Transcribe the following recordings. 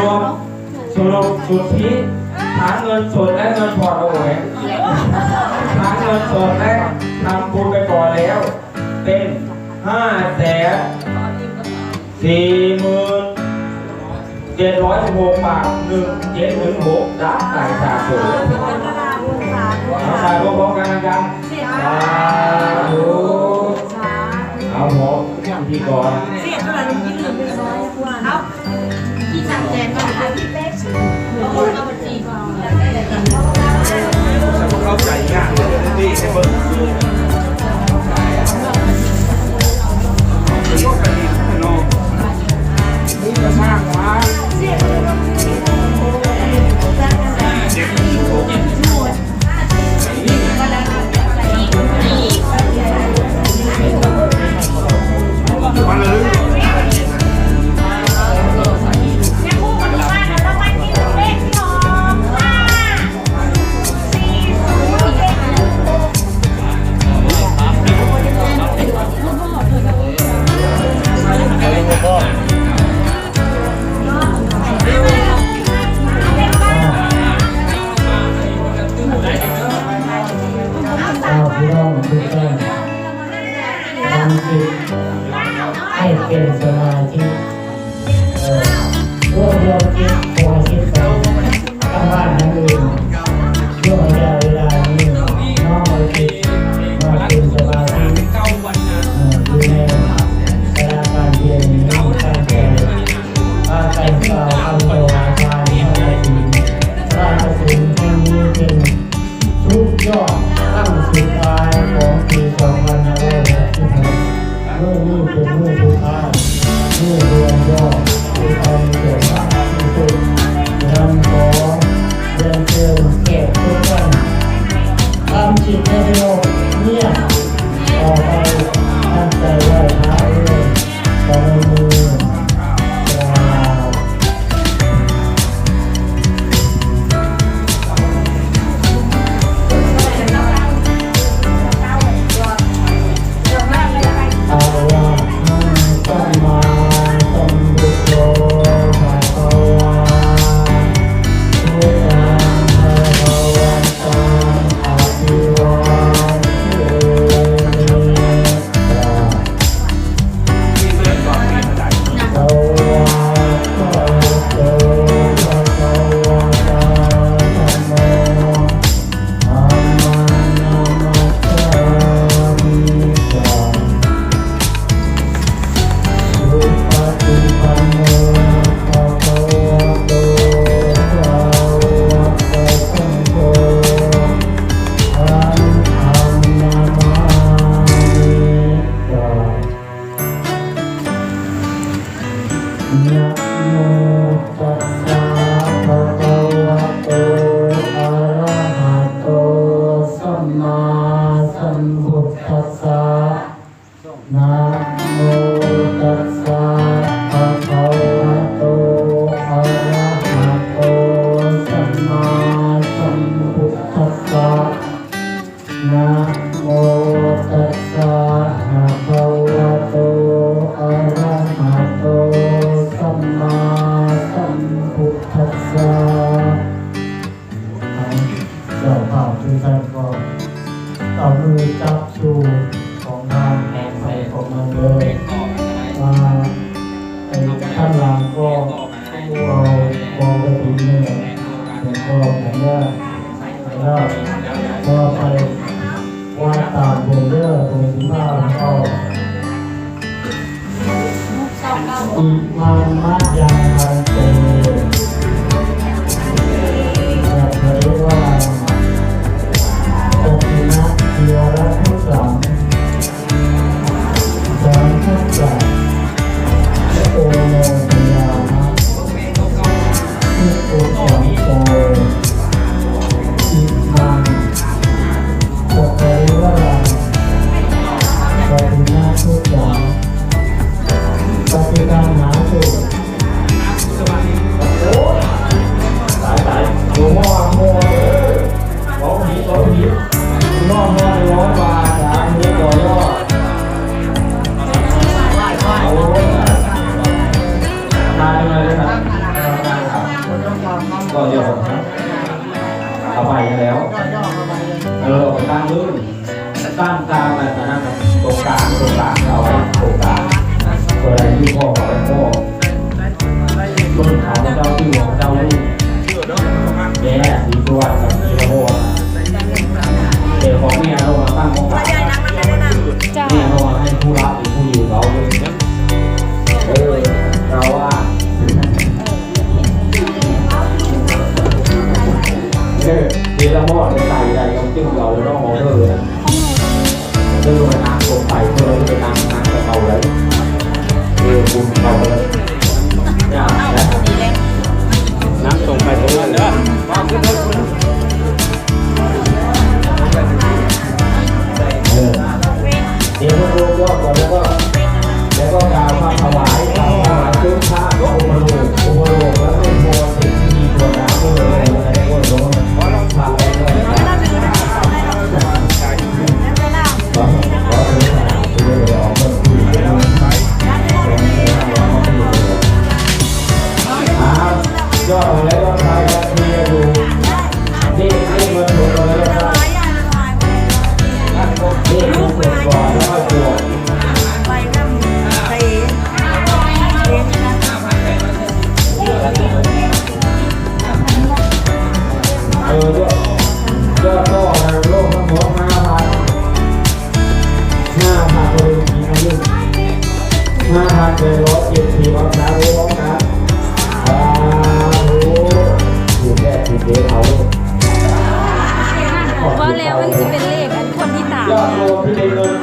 รวมสรุปสุที่ทั้งเงินสดและเงินผ่อนเอาไว้ทั้งเงินสดและทำบุญไปก่อนแล้ว เป็นห้าแสนสี่หมื่นเจ็ดร้อยสิบหกบาทหนึ่งเจ็ดหนึ่งหกดับใส่สาธุสาธุพร้อมกันนะครับสาธุเอาหมดที่ก่อน เอาบัญชีมา เป็นสมาชิกรวบรวมจิตโอชิตไปทำบ้านทั้งอื่นช่วงระยะเวลานี้น้องโอชิตมาเป็นสมาชิกดูในสถาบันเรียนนี้ตั้งแต่ป้าไก่เปล่าทำโตอาคารพระสินพระสินครั้งนี้เป็นทุกยอดตั้งสุดท้าย Yeah. ม่อม่อเออของผีของผีม่อม่อร้องมาถามเนื้อต่อยอดโอ้ยมาเลนะครับก็เดี๋ยวผมนะเอาไปแล้ว เออตั้งมือตั้งกลางอะไรนะตรงกลางตรงกลางเราตรงกลางตัวอะไรที่พ่อกับพ่อต้นขาเจ้าที่ เธอมานั่งตรงไก่เธอไปนั่งนั่งกับเราเลยเอ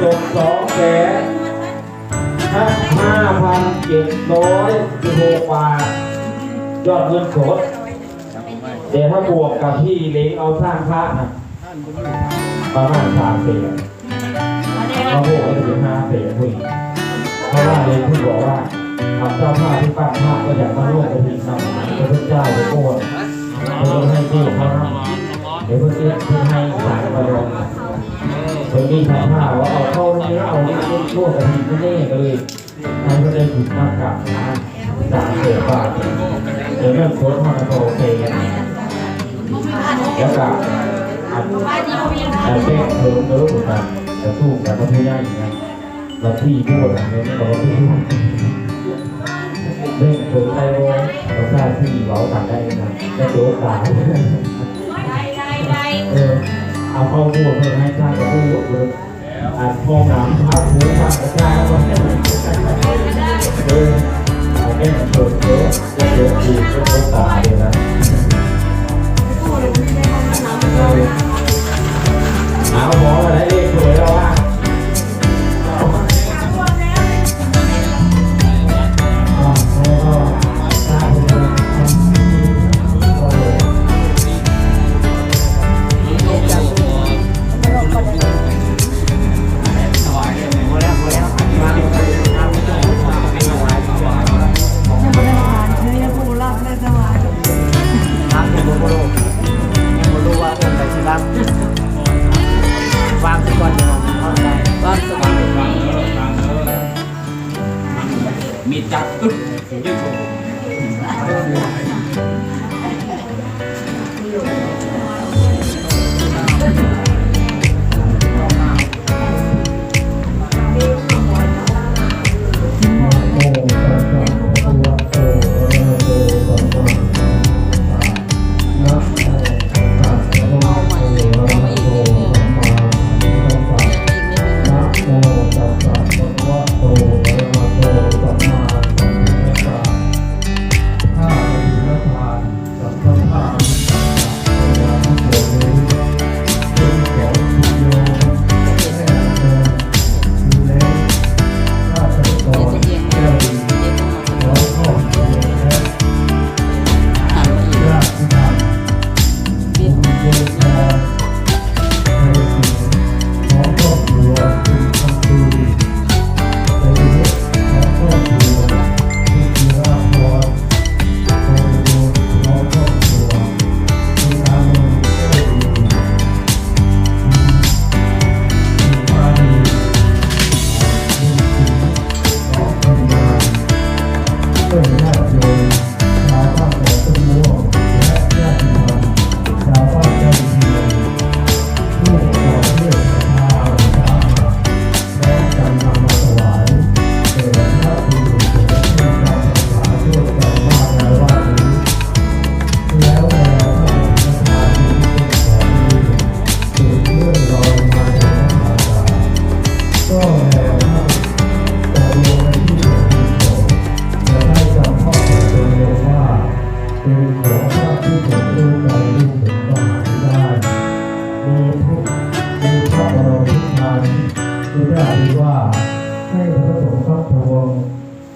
ที่ได้เงินสองแสนห้าพันเจ็ดร้อยสิบหกบาทยอดเงินสดเดี๋ยวถ้าบวกกับที่เล้งเอาสร้างพระนะประมาณสามแสนเขาบอกว่าจะเป็นห้าเศษผู้หญิงเพราะว่าเลยผู้บอกว่าทำเจ้าภาพที่ปั้นภาพก็อยากมาร่วมกระถิ่นนำหมายพระพุทธเจ้าไปโปรดเพื่อให้ที่เขานะเดี๋ยวเพื่อที่ให้สายประดงเพื่อมีทำผ้าว่่วมกระถิ่นไม่แน่ก็เลยให้ก็ได้ถูกมากกับนะสามเศษบาทเดี๋ยวเรื่องโค้ดมาโอเคแล้วก็อัดแต่เด็กเธอเธอเหมือนกันแต่สู้กันก็ไม่ได้อย่างนั้นเราที่พูดอะไรเนี่ยเราที่พูดเล่นเธอได้โว้เราทราบที่เราต่างได้นะได้โจ๊กตายเออเอาข้าพูดเพื่อให้ชาติพูดเลยอ่านห้องน้ำพาผู้พากระจายก็เออเอาเล่นเธอเธอได้โจ๊กดีก็โจ๊กตายเลยนะเออเอาหมอมาได้เลขสวยแล้วว่า วางวางทุกวันเดียวเข้าใจวางทุกวันมีจับตุ๊บดึงผม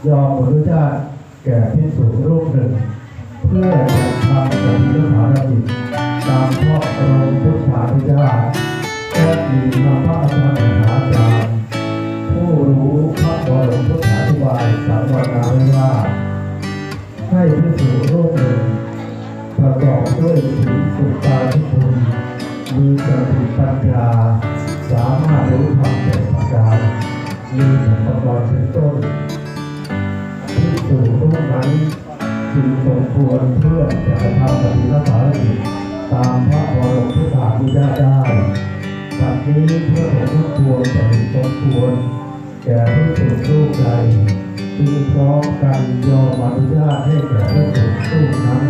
ยอมอนุญาตแก่พิสุรูปหนึ่ง เพื่อจะทำปฏิภารกิจตามพระบรมพุทธานุญาตและมีมาพระอาจารย์มหาจารย์ผู้รู้พระบรมพุทธานุบายสาวนาไว้ว่า ให้พิสูจน์รูปหนึ่งประกอบด้วยศีสุตาทิคุณมีสติปัญญาสามารถรู้ธรรมแก่ประการมีอุปกรณ์เป็นต้น ที่สูงทุกนั้นจึงสมควรเพื่อจะทำปฏิบัติภารกิจตามพระบรมพุทธานุญาตได้บัดนี้เพื่อผมทุกควรจะเห็นสมควรแก่ผู้สูงรูปใดจึงพร้อมกันยอมอนุญาตให้แก่ผู้สูงรู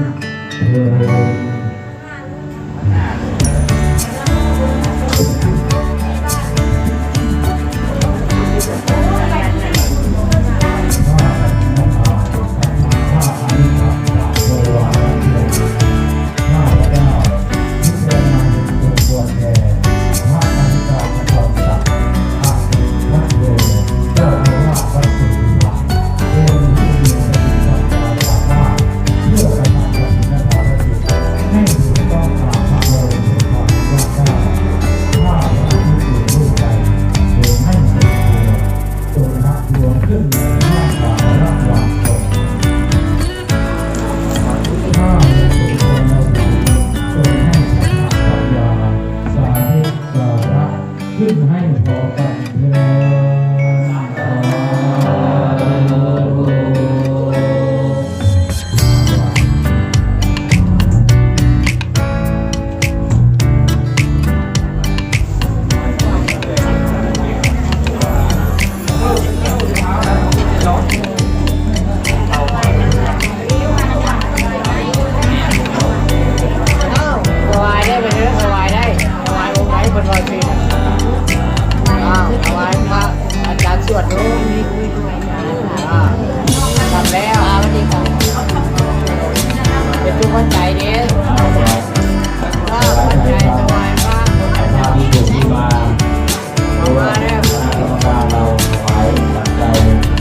ขึ้นให้พอกันเธอ